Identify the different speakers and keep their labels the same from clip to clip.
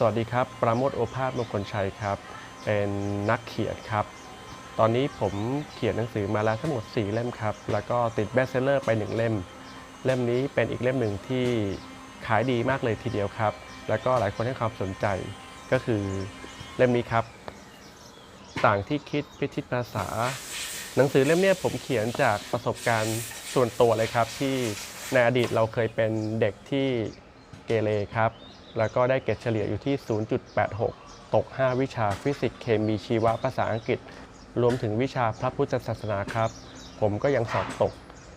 Speaker 1: สวัสดีครับ ปราโมทโอภาสมงคลชัยครับ เป็นนักเขียนครับ ตอนนี้ผมเขียนหนังสือมาแล้วทั้งหมด 4 เล่มครับ แล้วก็ติดแบสเซลเลอร์ไป 1 เล่ม เล่มนี้เป็นอีกเล่มหนึ่งที่ขายดีมากเลยทีเดียวครับ แล้วก็หลายคนให้ความสนใจ ก็คือเล่มนี้ครับ ต่างที่คิดพิชิตภาษา หนังสือเล่มนี้ผมเขียนจากประสบการณ์ส่วนตัวเลยครับ ที่ในอดีตเราเคยเป็นเด็กที่เกเรครับ แล้วก็ได้เกรดเฉลี่ยอยู่ที่ 0.86 ตก 5 วิชาฟิสิกส์เคมีชีวะภาษาอังกฤษ รวมถึงวิชาพระพุทธศาสนาครับ ผมก็ยังสอบตก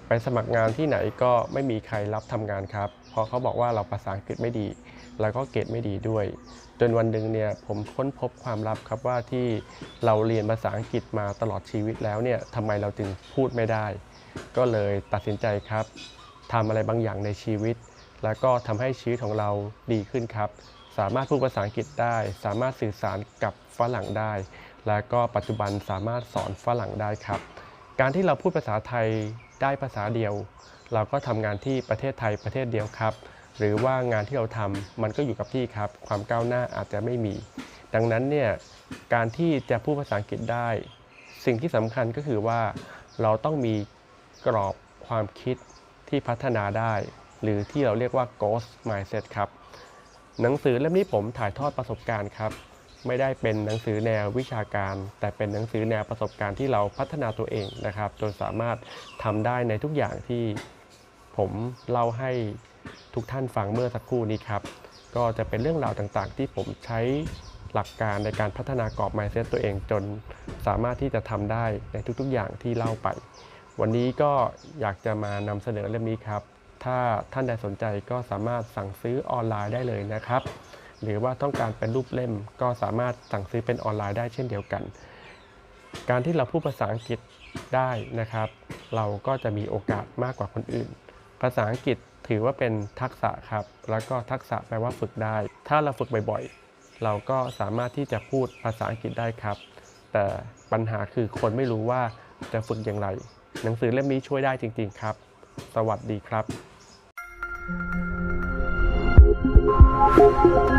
Speaker 1: ไปสมัครงานที่ไหนก็ไม่มีใครรับทำงานครับ เพราะเขาบอกว่าเราภาษาอังกฤษไม่ดี แล้วก็เกรดไม่ดีด้วย จนวันหนึ่งเนี่ยผมค้นพบความลับครับว่าที่เราเรียนภาษาอังกฤษมาตลอดชีวิตแล้วเนี่ยทำไมเราจึงพูดไม่ได้ ก็เลยตัดสินใจครับทำอะไรบางอย่างในชีวิต แล้วก็ทำให้ชีวิตของเราดีขึ้นครับ สามารถพูดภาษาอังกฤษได้ สามารถสื่อสารกับฝรั่งได้ แล้วก็ปัจจุบันสามารถสอนฝรั่งได้ครับ การที่เราพูดภาษาไทยได้ภาษาเดียว เราก็ทำงานที่ประเทศไทยประเทศเดียวครับ หรือว่างานที่เราทำมันก็อยู่กับที่ครับ ความก้าวหน้าอาจจะไม่มี ดังนั้นเนี่ยการที่จะพูดภาษาอังกฤษได้ สิ่งที่สำคัญก็คือว่าเราต้องมีกรอบความคิดที่พัฒนาได้ หรือที่เราเรียกว่า ghost mindset ครับ หนังสือเล่มนี้ผมถ่ายทอดประสบการณ์ครับ ไม่ได้เป็นหนังสือแนววิชาการ แต่เป็นหนังสือแนวประสบการณ์ที่เราพัฒนาตัวเองนะครับ จนสามารถทำได้ในทุกอย่างที่ผมเล่าให้ทุกท่านฟังเมื่อสักครู่นี้ครับ ก็จะเป็นเรื่องราวต่างๆ ที่ผมใช้หลักการในการพัฒนากรอบ mindset ตัวเองจนสามารถที่จะทำได้ในทุกๆอย่างที่เล่าไป วันนี้ก็อยากจะมานำเสนอเล่มนี้ครับ ถ้าท่านใดสนใจก็สามารถสั่งซื้อออนไลน์ได้เลยนะครับ หรือว่าต้องการเป็นรูปเล่มก็สามารถสั่งซื้อเป็นออนไลน์ได้เช่นเดียวกัน การที่เราพูดภาษาอังกฤษได้นะครับ เราก็จะมีโอกาสมากกว่าคนอื่น ภาษาอังกฤษถือว่าเป็นทักษะครับ แล้วก็ทักษะแปลว่าฝึกได้ ถ้าเราฝึกบ่อยๆ เราก็สามารถที่จะพูดภาษาอังกฤษได้ครับ แต่ปัญหาคือคนไม่รู้ว่าจะฝึกอย่างไร หนังสือเล่มนี้ช่วยได้จริงๆครับ สวัสดีครับ
Speaker 2: Thank you.